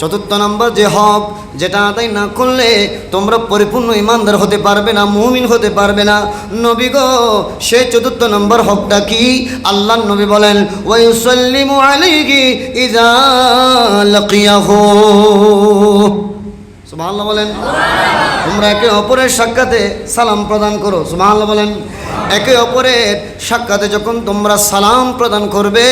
চতুর্থ নম্বর যে হক, যেটা আদায় না করলে তোমরা পরিপূর্ণ ইমানদার হতে পারবে না, মুমিন হতে পারবে না। নবী গো, সে চতুর্থ নম্বর হকটা কি? আল্লাহ নবী বলেন, ওয়াইসাল্লিমু আলাইহি ইযা লাকিয়াহু। সুবহানাল্লাহ বলেন। তোমরা একে অপরের সাক্ষাতে সালাম প্রদান করো, সুবহানাল্লাহ বলেন। একে অপরের সাক্ষাতে যখন তোমরা সালাম প্রদান করবে,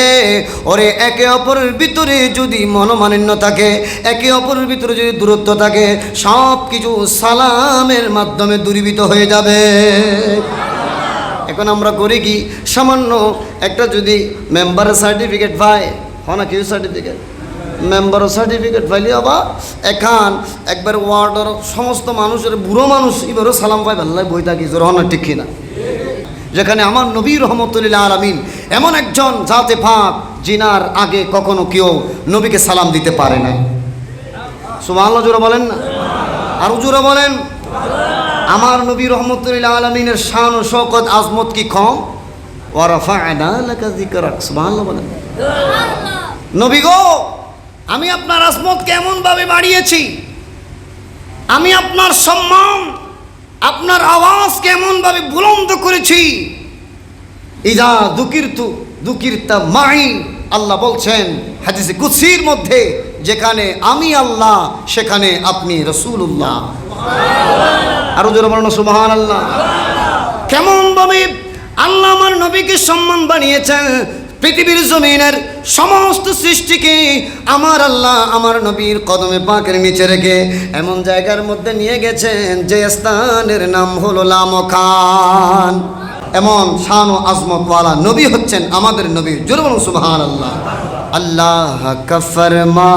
ওরে একে অপরের ভিতরে যদি মনোমালিন্য থাকে, একে অপরের ভিতরে যদি দূরত্ব থাকে সব কিছু সালামের মাধ্যমে দূরীভূত হয়ে যাবে। এখন আমরা করি কি, সামান্য একটা যদি মেম্বারের সার্টিফিকেট পাই হয় না কি সার্টিফিকেট মেম্বার সার্টিফিকেট পাইলে আবার এখান একবার ওয়ার্ডের সমস্ত মানুষের বুড়ো মানুষ এবারও সালাম পাই ভাল্লাই বই থাকি জোর হন ঠিক কিনা? যেখানে আমার নবী রহমতুল্লাহ আলমিন এমন একজন জাতে ফাঁক জিনার আগে কখনো কেউ নবীকে সালাম দিতে পারে না সুমাল্লা জোরা বলেন না? আর জোরা বলেন। আমার নবী রহমতুল্লাহ আলমিনের শান ও শওকত আজমত কি কম? ওয়ারাফা আনা লাকা যিকরাক সুবহানাল্লাহ বলেন। নবী গো! আমি আপনার আজমত কেমনভাবে বাড়িয়েছি? আমি আপনার সম্মান আপনার আওয়াজ কেমনভাবে বুলন্দ করেছি? ইদা দুকিরতু দুকিরতা মাই আল্লাহ বলছেন হাদিসে কুৎসির মধ্যে যেখানে আমি আল্লাহ সেখানে আপনি রসুল্লাহ আরও জোরে বলুন সুবহান আল্লাহ কেমন ভাবে আল্লাহ আমার নবীকে সম্মান বানিয়েছেন পৃথিবীর জমিনের সমস্ত সৃষ্টিকে আমার আল্লাহ আমার নবীর কদমে পাকের নিচে রেখে এমন জায়গার মধ্যে নিয়ে গেছেন যে স্থানের নাম হলো লামকান এমন শান ও আজমতওয়ালা নবী হচ্ছেন আমাদের নবী। জুরবন সুবহান আল্লাহ আল্লাহ কফরমা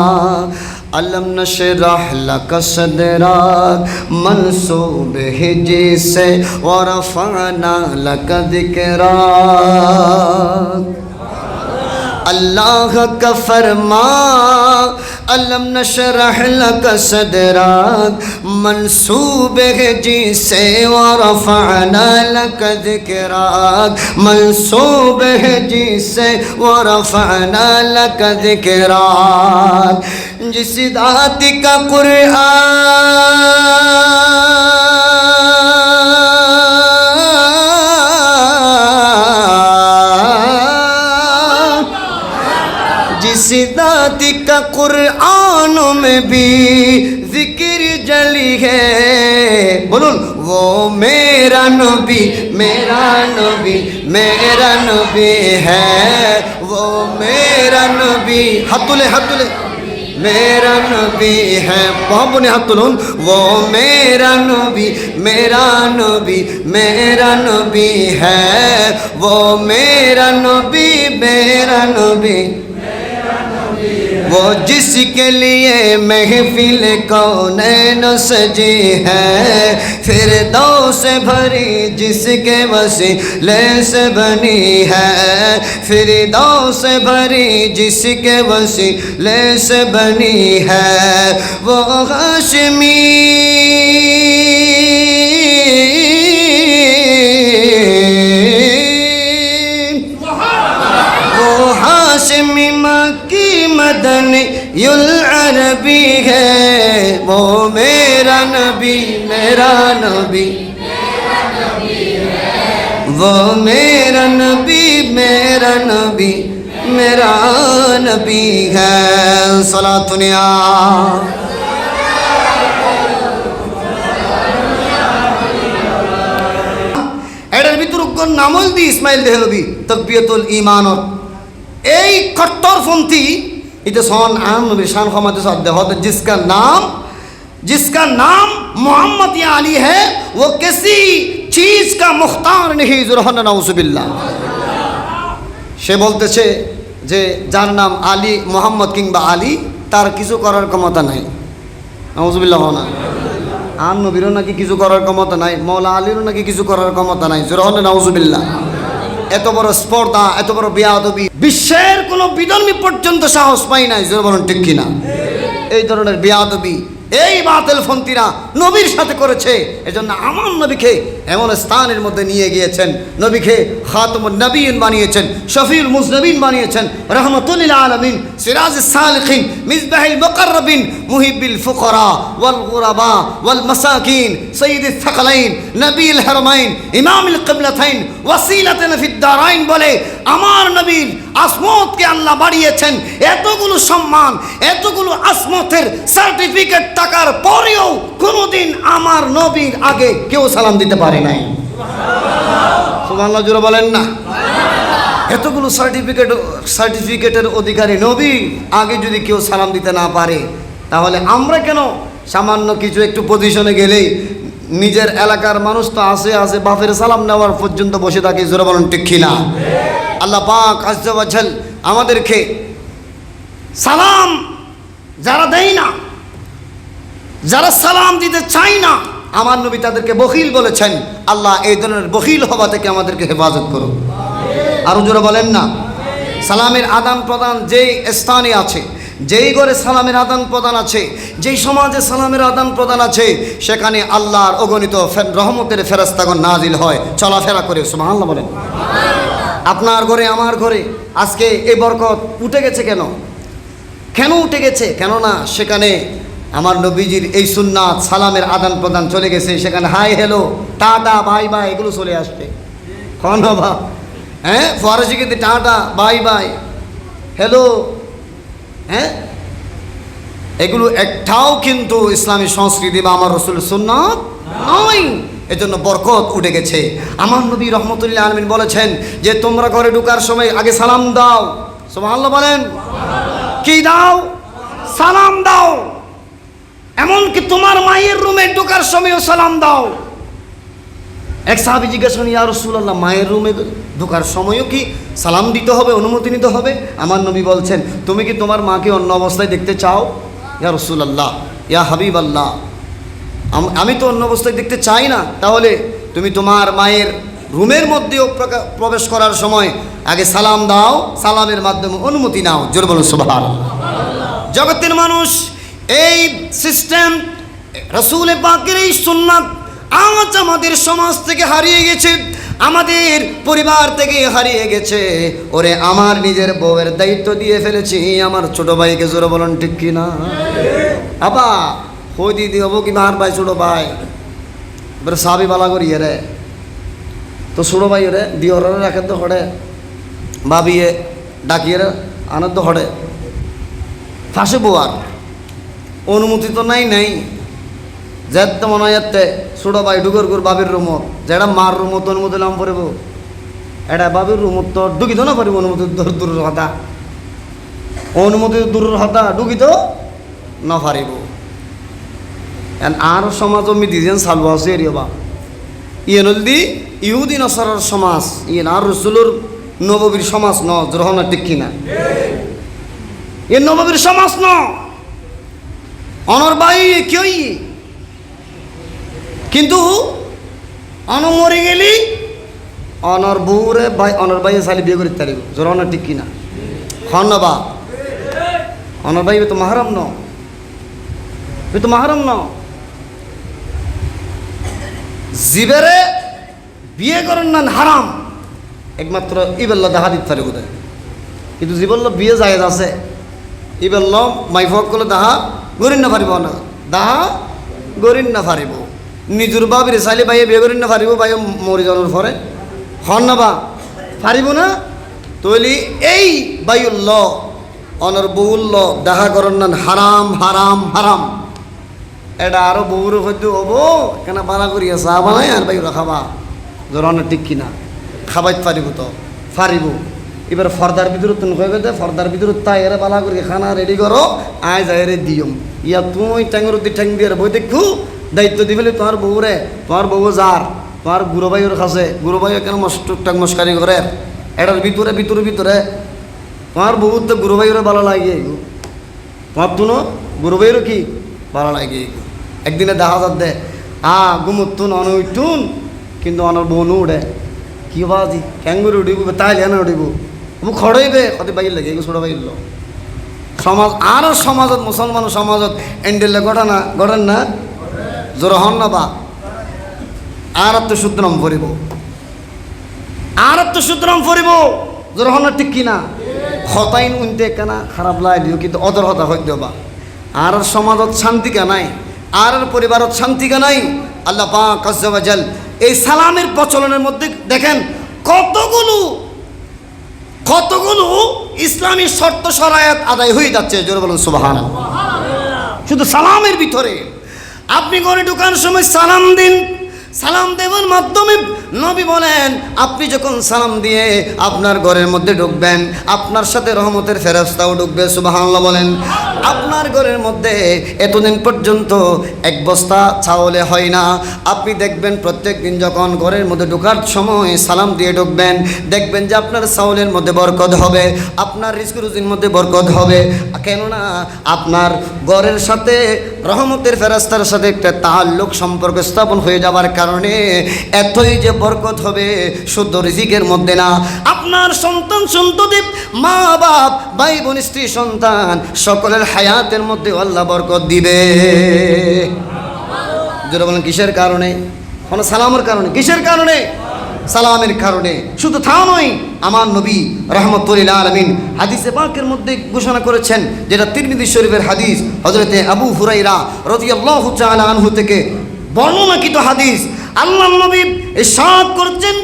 আলম نشرح لك صدرك মনসুব ہجی سے ورفعنا لك ذکرات اللہ کا فرما علم نشرح لک صدرات منصوب ہے جی سے ورفعنا لک ذکرات منصوب ہے جی سے ورفعنا لک ذکرات جس ذات کا قرآن कुरान जिस दात का कुरान में भी जिक्र जली है बोलून वो मेरा नबी मेरा नबी मेरा नबी है वो मेरा नबी हाथ तुले हाथ तुले मेरा नबी है बहुत ने हाथ तुलून वो मेरा नबी मेरा नबी मेरा नबी है वो मेरा नबी मेरा नबी وہ جس کے لیے محفل کونین سجی ہے؟ پھر دو سے بھری جس کے وسیلے سے بنی ہے۔ پھر دو سے بھری جس کے وسیلے سے بنی ہے۔ وہ ہشمی हाशमी मक्की मदन युल अरबी है वो मेरा नबी मेरा नबी वो मेरा नबी मेरा नबी मेरा नबी है सला दुनिया এটার ভিতর নামল দি ইসমাইল দেহলবি তকবিয়তুল ইমানত এই कट्टरपंथी इधर सोन आम नबी शान खमत साध्य होता जिसका नाम जिसका नाम मोहम्मद या अली है वो किसी चीज का मुख्तार नहीं जुरहन नौसबिल्ला সে বলতেছে যে যার নাম আলী মোহাম্মদ কিংবা আলী তার কিছু করার ক্ষমতা নাই নজবিল্লাহ না আর নবীরও নাকি কিছু করার ক্ষমতা নাই মৌলা আলীরও নাকি কিছু করার ক্ষমতা নাই জোরহন নওজুবিল্লাহ এত বড় স্পর্ধা, এত বড় বেয়াদবি। বিশ্বের কোনো বিধর্মী পর্যন্ত সাহস পাই নাই, জোর বলুন ঠিক কিনা? এই ধরনের বিয়াদবি। এই বাতিল ফন্তিরা নবীর সাথে করেছে। এজন্য আমার নবীকে এমন স্থানের মধ্যে নিয়ে গিয়েছেন। নবীকে খাতমুন নবীন বানিয়েছেন, শফিউল মুজনবিন বানিয়েছেন, রহমতুল্লিল আলমিন, সিরাজ সালখিন মিসবাহিল মুকররবিন মুহিবিল ফুকরা, ওয়াল গুরাবা, ওয়াল মাসাকিন সৈয়দ থাকলাইন, নবীল হারমাইন, ইমামুল কিবলাতাইন, ওয়াসিলাতান ফিদ দারাইন বলে আমার নবীর আসমতকে আল্লাহ বাড়িয়েছেন। এতগুলো সম্মান, এতগুলো আসমতের সার্টিফিকেট টাকার পরেও কোনোদিন আমার নবীর আগে কেউ সালাম দিতে পারে নাই। জোরে বলেন না। এতগুলো সার্টিফিকেট সার্টিফিকেটের অধিকারী নবী আগে যদি কেউ সালাম দিতে না পারে, তাহলে আমরা কেন সামান্য কিছু একটু পজিশনে গেলেই নিজের এলাকার মানুষ তো আসে আসে বাপের সালাম নেওয়ার পর্যন্ত বসে থাকে, জোরে বলেন ঠিক কিনা আল্লাহ পাক আজ্জাল আমাদেরকে সালাম যারা দেয় না যারা সালাম দিতে চায় না, আমার নবী তাদেরকে বখিল বলেছেন, আল্লাহ এই ধরনের বখিল হওয়া থেকে আমাদেরকে হেফাজত করুন আরও জোরে বলেন না। সালামের আদান প্রদান যেই স্থানে আছে, যেই ঘরে সালামের আদান প্রদান আছে, যেই সমাজে সালামের আদান প্রদান আছে, সেখানে আল্লাহর অগণিত রহমতের ফেরস্তাগণ নাজিল হয়। চলাফেরা করে, সুবহানাল্লাহ বলেন। আপনার ঘরে, আমার ঘরে আজকে এই বরকত উঠে গেছে কেন? কেন উঠে গেছে? কেননা সেখানে আমার নবীজির এই সুন্নাত সালামের আদান প্রদান চলে গেছে, সেখানে hi hello, tata, bye bye, এগুলো চলে আসবে বা হ্যাঁ ফরাসি কিন্তু টাটা, বাই বাই, হ্যালো হ্যাঁ এগুলো একটাও কিন্তু ইসলামী সংস্কৃতি বা আমার রসুল সুন্নাত নয়। এজন্য বরকত উঠে গেছে। আমার নবী রহমতুল্লাহ আলমিন বলেছেন যে, তোমরা ঘরে ঢুকার সময় আগে সালাম দাও। সুবহানাল্লাহ বলেন। কি দাও? সালাম দাও। এমনকি তোমার মায়ের রুমে ঢোকার সময়ও সালাম দাও। এক সাহাবি জিজ্ঞাসা করেন, ইয়া রসুল্লাহ মায়ের রুমে ঢোকার সময়ও কি সালাম দিতে হবে অনুমতি নিতে হবে? আমার নবী বলছেন তুমি কি তোমার মাকে অন্য অবস্থায় দেখতে চাও? ইয়া রসুলাল্লাহ ইয়া হাবিব আল্লাহ আমি তো অন্য অবস্থায় দেখতে চাই না। তাহলে তুমি তোমার মায়ের রুমের মধ্যেও প্রবেশ করার সময় আগে সালাম দাও সালামের মাধ্যমে অনুমতি নাও। জোর বলুন সুবহান জগতের মানুষ এই সিস্টেম রসুল পাকের এই সুন্নাত আজ আমাদের সমাজ থেকে হারিয়ে গেছে, আমাদের পরিবার থেকে হারিয়ে গেছে। ওরে আমার নিজের বউয়ের দায়িত্ব দিয়ে ফেলেছি, আমার ছোট ভাইকে জোরে বলুন ঠিক কিনা আবা হই দিদি হব কি মার ভাই, ছোট ভাই? এবার সাবি বালা করিয়ে রে। তো ছোট ভাই রে দিওরে রাখে তো হড়ে। ভাবিয়ে ডাকিয়ে রে আনন্দ হড়ে। ফাঁসে বোয়ার। অনুমতি তো নাই নাই। যেতে মনে হয় এতে ছোট ভাই ঢুকর গুর বাবির রুমত যেটা মার রুমত অনুমতি লাম পড়ব। এটা বাবির রুমত তো ঢুকিত না পারিব অনুমতি দূর দূর হতা অনুমতি দূর হতা ঢুকিত না পারিব। আর সমাজ আমি দিয়েছেন সালব আছে এরিয়া ইয়ে নদী ইহুদি নসরার সমাজ ইয়ে আর রসুলোর নববীর সমাজ ন গ্রহণ ঠিক কিনা? এ নববীর সমাজ ন। অনর বাই কেউই? কিন্তু অন মরে গেলি, অনর বউরে ভাই অনর ভাই সালি বিয়ে করে তারিব জোরানো ঠিক কিনা? হন বা অনর ভাই তো মাহারাম ন। তো মাহারাম ন। জিবেরে বিয়ে করেন না, হারাম। একমাত্র ইবেল্লা দেখা দিতে পারে কিন্তু জীবন বিয়ে জায়েজ আছে। ইবেল্ল মাইফক করলে দাহা গরিন না পারিব না। দাহা, গরিন না পারিব নিজুর বাবির চাইলে বাইয়ে বিয়ে করিন না পারিব বাইয়ে মরি যাওয়ার পরে। হন না বা পারিব না? তৈলি এই বায়ুল্ল অনর বহুল্ল দেখা করেন না, হারাম হারাম হারাম। এটা আরও বউর হইতে হব, কেন বালা করিয়া চা বানাই আর বাইর খাবা। জরানো ঠিক কিনা, খাবাইতে পারিব তো পারিব এবার ফর্দার ভিতরে তুমি কয়ে গেছে ফর্দার ভিতরে তাই এরা বালা করি খানা রেডি করো, আয় যাই রে দিয়ম। ইয়া তুই ট্যাঙ্গর দি ঠ্যাং দিয়ে বই দেখু দায়িত্ব দি ফেলে তোমার বউরে তোমার বউ যার তোমার গুরু ভাইয়ের কাছে। গুরু ভাই কেন মস্ত মস্কারি করে? এটার ভিতরে ভিতরে ভিতরে। তোমার বহুত তো গুরু ভাইয়ের ভালো লাগে তোমার তুনো গুরু ভাইয়েরও কি ভালো লাগে একদিনে দেখা যাত দে। আ গুমুতুন অনুইতুন কিন্তু অনর বনু উড়ে কি বাজি? ক্যাঙ্গুরি উঠিব, তাইলে না উঠিব। মোক খড়াইবে কত বাইর লাগে এগুলো ছোট বাইর সমাজ আরও সমাজত মুসলমান সমাজত এন্ডেলে ঘটনা, ঘটেন না? জোর হন না বা আর তো শুদ্রম ভরিব আর তো শুদ্রম ভরিব জোর হন না ঠিক কিনা? হতাইন উনতে কেনা খারাপ লাই দিও, কিন্তু অদর হতা হইতে বা আর সমাজত শান্তি নাই? আর পরিবারত শান্তি কা নাই? আল্লাহ পাক এই সালামের প্রচলনের মধ্যে দেখেন কতগুলো কতগুলো ইসলামী শর্ত সরায়াত আদায় হয়ে যাচ্ছে? জোরে বলুন সুবাহান শুধু সালামের ভিতরে। আপনি ঘরে ঢুকার সময় সালাম দিন সালাম দেওয়ার মাধ্যমে নবী বলেন, আপনি যখন সালাম দিয়ে আপনার ঘরের মধ্যে ঢুকবেন, আপনার সাথে রহমতের ফেরাস্তাও ঢুকবে সুবাহান্লাহ বলেন। আপনার ঘরের মধ্যে এতদিন পর্যন্ত এক বস্তা চাউলে হয় না। আপনি দেখবেন প্রত্যেক দিন যখন ঘরের মধ্যে ঢোকার সময় সালাম দিয়ে ঢুকবেন, দেখবেন যে আপনার চাউলের মধ্যে বরকত হবে, আপনার রিস্ক রুজির মধ্যে বরকত হবে। কেননা আপনার ঘরের সাথে রহমতের ফেরাস্তার সাথে একটা তাল্লুক সম্পর্ক স্থাপন হয়ে যাবার কারণে এতই যে বরকত হবে, শুদ্ধ রিজিকের মধ্যে না। আপনার সন্তান, সন্ততি মা বাপ ভাই বোন স্ত্রী, সন্তান, সকলের হায়াতের মধ্যে আল্লাহ বরকত দিবে। যেটা বলেন, কিসের কারণে? কোনো সালামের কারণে? কিসের কারণে? সালামের কারণে। শুধু তা নয় আমার নবী রহমতুল্লাহ আলমিন হাদিসে পাকের মধ্যে ঘোষণা করেছেন, যেটা তিরমিদি শরীফের হাদিস হজরতে আবু হুরাইরা রদিয়াল্লাহু তাআলা আনহু থেকে বর্ণনাকৃত হাদিস। আল্লাহ নবী ইরশাদ করছেন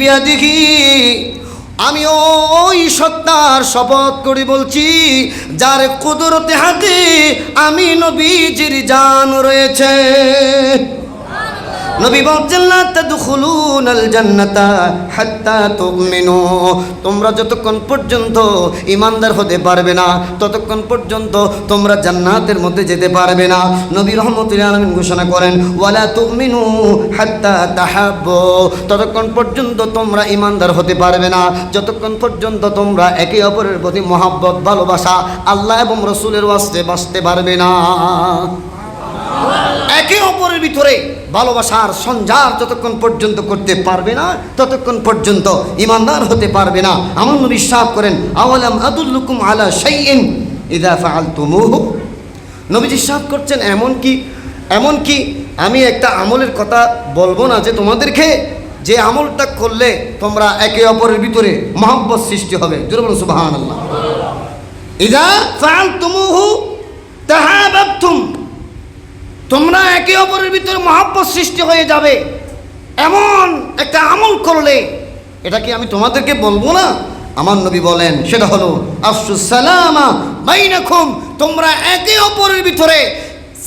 বিয়াদিহি। আমি ওই সত্তার শপথ করে বলছি, যার কুদরতে হাতে আমি নবীজির জান রয়েছে। নবী বলছেন না তাদখুলুন আল জান্নাতা হাত্তা তুমিনু তোমরা যতক্ষণ পর্যন্ত ইমানদার হতে পারবে না, ততক্ষণ পর্যন্ত তোমরা জান্নাতের মধ্যে যেতে পারবে না। নবী রহমতুল্লাহ আলমিন ঘোষণা করেন, ওয়ালা তুমিনু হাত্তা তাহাব্বু। ততক্ষণ পর্যন্ত তোমরা ইমানদার হতে পারবে না, যতক্ষণ পর্যন্ত তোমরা একে অপরের প্রতি মহাব্বত, ভালোবাসা আল্লাহ এবং রসুলের ওয়াস্তে বাঁচতে পারবে না। একে অপরের ভিতরে ভালোবাসার সঞ্জার যতক্ষণ পর্যন্ত করতে পারবে না, ততক্ষণ পর্যন্ত ইমানদার হতে পারবে না। আমার সাফ করেন, আওয়ালাম আদুল্লুকুম আলা শাইইন ইদা ফাআলতুমুহু? নবীজি সাফ করছেন, এমন কি এমন কি আমি একটা আমলের কথা বলব না যে তোমাদেরকে যে আমলটা করলে তোমরা একে অপরের ভিতরে মহব্বত সৃষ্টি হবে? জোরে বলুন, সুবহানাল্লাহ। ইদা ফাআলতুমুহু তাহাবাবতুম তোমরা একে অপরের ভিতরে মহাব্বত সৃষ্টি হয়ে যাবে। এমন একটা আমল করলে, এটা কি আমি তোমাদেরকে বলব না? আমার নবী বলেন, সেটা হলো, আফসুস সালামা বাইনাকুম। তোমরা একে অপরের ভিতরে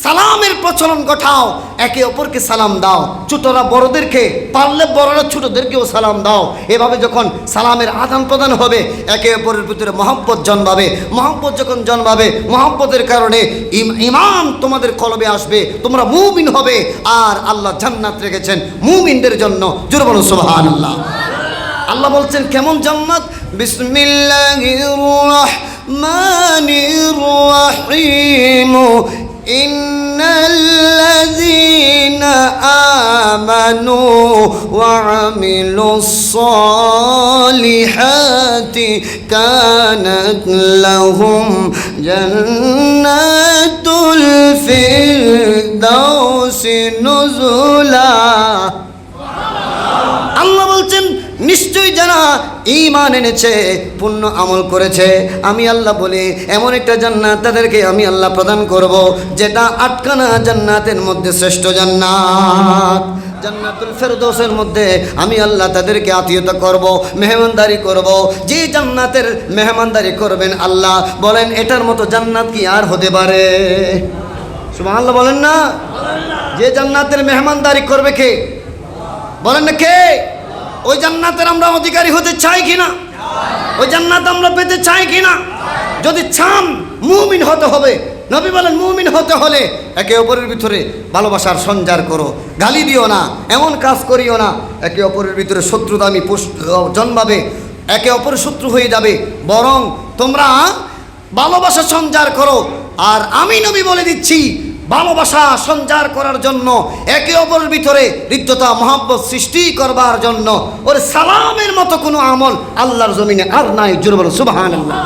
সালামের প্রচলন ঘটাও, একে অপরকে সালাম দাও। ছোটরা বড়দেরকে পারলে বড়রা ছোটদেরকেও সালাম দাও। এভাবে যখন সালামের আদান প্রদান হবে, একে অপরের ভিতরে মহব্বত জন্মাবে। মহব্বত যখন জন্মাবে, মহব্বতের কারণে ইম- ইমান তোমাদের কলবে আসবে, তোমরা মুমিন হবে, আর আল্লাহ জান্নাত রেখেছেন মুমিনদের জন্য। জোরে বলো, সুবহানাল্লাহ। আল্লাহ বলছেন, কেমন জান্নাত? বিসমিল্লাহির রহমানির রহিম। ইন্নাল্লাযীনা আমানু ওয়া আমিলুস সালিহাতি কানাত লাহুম জান্নাতুল ফিরদাউসি নুজুলা আল্লাহ বলছেন নিশ্চয়ই যারা ঈমান এনেছে পুণ্য আমল করেছে। আমি আল্লাহ বলি, এমন একটা জান্নাত তাদেরকে আমি আল্লাহ প্রদান করব, যেটা আটকানা জান্নাতের মধ্যে শ্রেষ্ঠ জান্নাত। জান্নাতুল ফেরদৌসের মধ্যে আমি আল্লাহ তাদেরকে আত্মীয়তা করব, মেহমানদারি করব। যে জান্নাতের মেহমানদারি করবেন আল্লাহ, বলেন, এটার মতো জান্নাত কি আর হতে পারে? সুবহানাল্লাহ, বলেন না। যে জান্নাতের মেহমানদারি করবে কে? বলেন না কে? ওই জান্নাতের আমরা অধিকারী হতে চাই কিনা? ওই জান্নাত আমরা পেতে চাই কিনা? যদি চান, মুমিন হতে হবে। নবী বলেন, মুমিন হতে হলে একে অপরের ভিতরে ভালোবাসার সঞ্চার করো। গালি দিও না, এমন কাজ করিও না। একে অপরের ভিতরে শত্রুতা আমি জন্মাবে। একে অপরের শত্রু হয়ে যাবে। বরং তোমরা ভালোবাসা সঞ্চার করো। আর আমি নবী বলে দিচ্ছি ভালোবাসা সঞ্চার করার জন্য, একে অপরের ভিতরে হৃদ্যতা, মহাব্বত সৃষ্টি করবার জন্য। ওর সালামের মতো কোনো আমল আল্লাহর জমিনে আর নাই জুরবল সুবাহ আল্লাহ